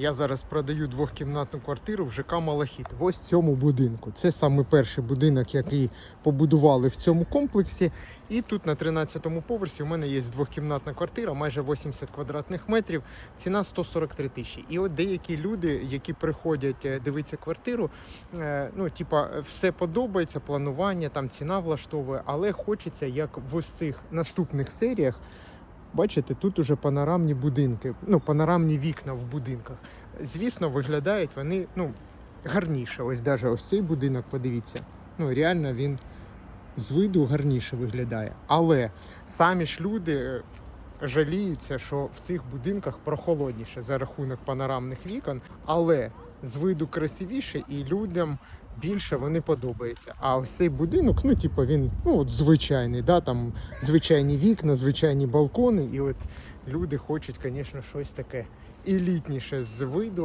Я зараз продаю двохкімнатну квартиру в ЖК Малахіт. В ось цьому будинку. Це саме перший будинок, який побудували в цьому комплексі. І тут на 13-му поверсі у мене є двохкімнатна квартира, майже 80 квадратних метрів. Ціна 143 тисячі. І от деякі люди, які приходять е, дивитися квартиру, е, ну типа все подобається, планування, там ціна влаштовує, але хочеться, як в ось цих наступних серіях. Бачите, тут уже панорамні будинки, ну панорамні вікна в будинках. Звісно, виглядають вони ну, гарніше. Ось навіть ось цей будинок, подивіться. Ну, реально він з виду гарніше виглядає. Але самі ж люди е, жаліються, що в цих будинках прохолодніше за рахунок панорамних вікон, але з виду красивіше і людям більше вони подобаються. А ось цей будинок, ну, типу, він ну, от звичайний, да, там звичайні вікна, звичайні балкони, і от люди хочуть, звісно, щось таке елітніше з виду.